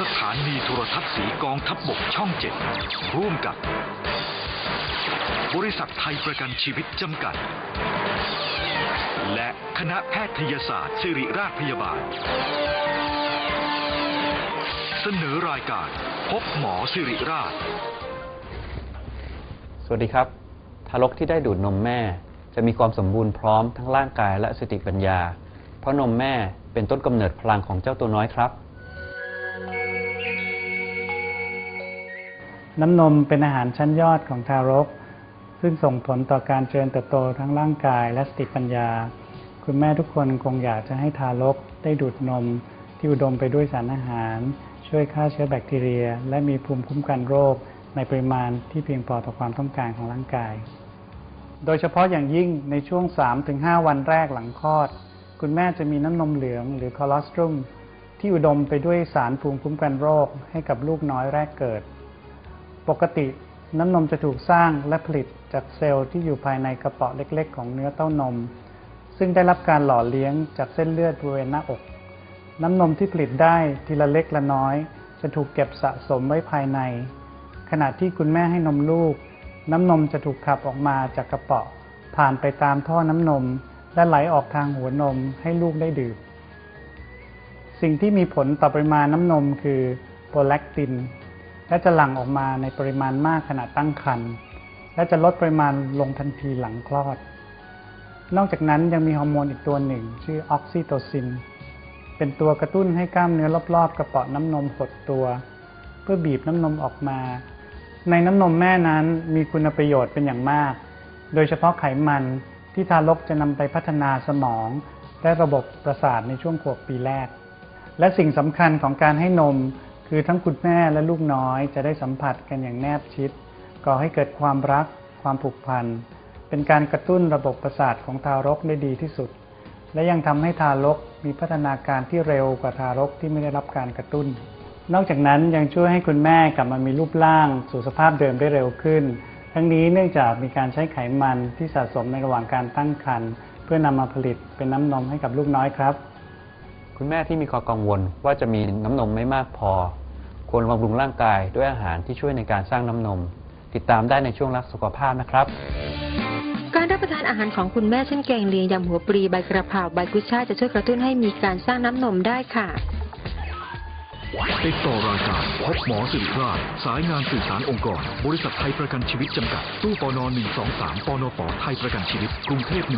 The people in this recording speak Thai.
สถานีโทรทัศน์สีกองทัพบบกช่องเจ็ดร่วมกับบริษัทไทยประกันชีวิตจำกัด และคณะแพทยศาสตร์ศิริราชพยาบาล เสนอรายการพบหมอสิริราช สวัสดีครับ ทารกที่ได้ดูดนมแม่ จะมีความสมบูรณ์พร้อมทั้งร่างกายและสติปัญญา เพราะนมแม่เป็นต้นกำเนิดพลังของเจ้าตัวน้อยครับ น้ำนมเป็นอาหารชั้นยอดของทารก ซึ่งส่งผลต่อการเจริญเติบโตทั้งร่างกายและสติปัญญา คุณแม่ทุกคนคงอยากจะให้ทารกได้ดูดนม ที่อุดมไปด้วยสารอาหาร ช่วยฆ่าเชื้อแบคทีเรีย และมีภูมิคุ้มกันโรค ในปริมาณที่เพียงพอต่อความต้องการของร่างกาย โดยเฉพาะอย่างยิ่งในช่วง 3-5 วันแรกหลังคลอด คุณแม่จะมีน้ำนมเหลืองหรือคอลอสตรุมที่อุดมไปด้วยสารภูมิคุ้มกันโรคให้กับลูกน้อยแรกเกิด ปกติน้ำนมจะถูกสร้างและผลิตจากเซลล์ที่อยู่ภายในกระเปาะเล็ก ๆ ของเนื้อเต้านม ซึ่งได้รับการหล่อเลี้ยงจากเส้นเลือดบริเวณหน้าอก น้ำนมที่ผลิตได้ทีละเล็กละน้อย จะถูกเก็บสะสมไว้ภายใน ขณะที่คุณแม่ให้นมลูก น้ำนมจะถูกขับออกมาจากกระเปาะผ่านไปตามท่อน้ำนม และไหลออกทางหัวนมให้ลูกได้ดื่มสิ่งที่มีผลต่อปริมาณน้ำนมคือโปรแลคติน และจะหลั่งออกมาในปริมาณมากขณะตั้งครรภ์และจะลดปริมาณลงทันทีหลังคลอด นอกจากนั้นยังมีฮอร์โมนอีกตัวหนึ่ง ชื่อออกซิโตซิน เป็นตัวกระตุ้นให้กล้ามเนื้อรอบๆ กระเป๋อน้ำนมหดตัว เพื่อบีบน้ำนมออกมา ในน้ำนมแม่นั้นมีคุณประโยชน์เป็นอย่างมาก โดยเฉพาะไขมันที่ทารกจะนำไปพัฒนาสมองและระบบประสาทในช่วงขวบปีแรก และสิ่งสำคัญของการให้นม คือทั้งคุณแม่และลูกน้อยจะได้สัมผัสกันอย่างแนบชิด ก่อให้เกิดความรัก ความผูกพัน เป็นการกระตุ้นระบบประสาทของทารกได้ดีที่สุด และยังทำให้ทารกมีพัฒนาการที่เร็วกว่าทารกที่ไม่ได้รับการกระตุ้น นอกจากนั้นยังช่วยให้คุณแม่กลับมามีรูปร่างสู่สภาพเดิมได้เร็วขึ้น ทั้งนี้เนื่องจากมีการใช้ไขมันที่สะสมในระหว่างการตั้งครรภ์เพื่อนำมาผลิตเป็นน้ำนมให้กับลูกน้อยครับ คุณแม่ที่มีความกังวลว่าจะมีน้ำนมไม่มากพอ ควรบำรุงร่างกายด้วยอาหารที่ช่วยในการสร้างน้ำนม ติดตามได้ในช่วงรักสุขภาพนะครับ การรับประทานอาหารของคุณแม่เช่นแกงเลียงยำหัวปลีใบกระเพราใบกุยช่ายจะช่วยกระตุ้นให้มีการสร้างน้ำนมได้ค่ะติดต่อรายการพบหมอสิริราชสายงานสื่อสารองค์กร บริษัทไทยประกันชีวิตจำกัด ตู้ปน 123 ปนปไทยประกันชีวิต กรุงเทพ 10326